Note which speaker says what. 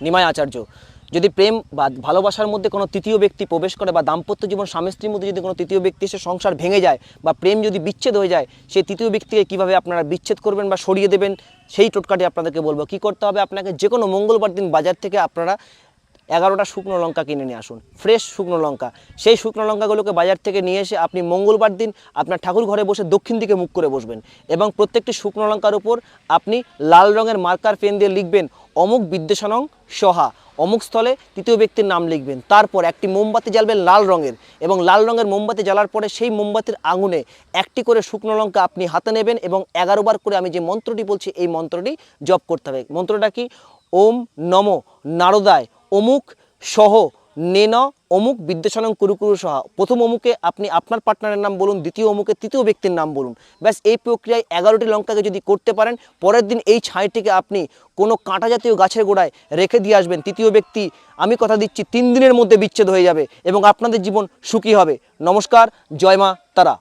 Speaker 1: নিমাই আচার্য যদি প্রেম বা ভালোবাসার মধ্যে কোনো তৃতীয় ব্যক্তি প্রবেশ করে বা দাম্পত্য জীবন স্বামী স্ত্রীর মধ্যে যদি কোনো তৃতীয় ব্যক্তি এসে সংসার ভেঙে যায় বা প্রেম যদি বিচ্ছেদ হয়ে যায়, সেই তৃতীয় ব্যক্তিকে কীভাবে আপনারা বিচ্ছেদ করবেন বা সরিয়ে দেবেন, সেই টোটকাটি আপনাদেরকে বলব। কী করতে হবে? আপনাকে যে কোনো মঙ্গলবার দিন বাজার থেকে আপনারা এগারোটা শুকনো লঙ্কা কিনে নিয়ে আসুন। ফ্রেশ শুকনো লঙ্কা। সেই শুকনো লঙ্কাগুলোকে বাজার থেকে নিয়ে এসে আপনি মঙ্গলবার দিন আপনার ঠাকুর ঘরে বসে দক্ষিণ দিকে মুখ করে বসবেন এবং প্রত্যেকটি শুকনো লঙ্কার উপর আপনি লাল রঙের মার্কার পেন দিয়ে লিখবেন অমুক বিদ্বেষণং সহা, অমুক স্থলে তৃতীয় ব্যক্তির নাম লিখবেন। তারপর একটি মোমবাতি জ্বালবেন লাল রঙের এবং লাল রঙের মোমবাতি জ্বালার পরে সেই মোমবাতির আঙুনে একটি করে শুকনো লঙ্কা আপনি হাতে নেবেন এবং এগারো বার করে আমি যে মন্ত্রটি বলছি, এই মন্ত্রটি জপ করতে হবে। মন্ত্রটা কি? ওম নম নারদায় অমুক সহ নেন, অমুক বিদ্বেষণং কুরুকুরু সহা। প্রথম অমুকে আপনি আপনার পার্টনারের নাম বলুন, দ্বিতীয় অমুকে তৃতীয় ব্যক্তির নাম বলুন। ব্যাস, এই প্রক্রিয়ায় এগারোটি লঙ্কাকে যদি করতে পারেন, পরের দিন এই ছাইটিকে আপনি কোনো কাঁটা জাতীয় গাছের গোড়ায় রেখে দিয়ে আসবেন। তৃতীয় ব্যক্তি, আমি কথা দিচ্ছি, তিন দিনের মধ্যে বিচ্ছেদ হয়ে যাবে এবং আপনাদের জীবন সুখী হবে। নমস্কার, জয় মা তারা।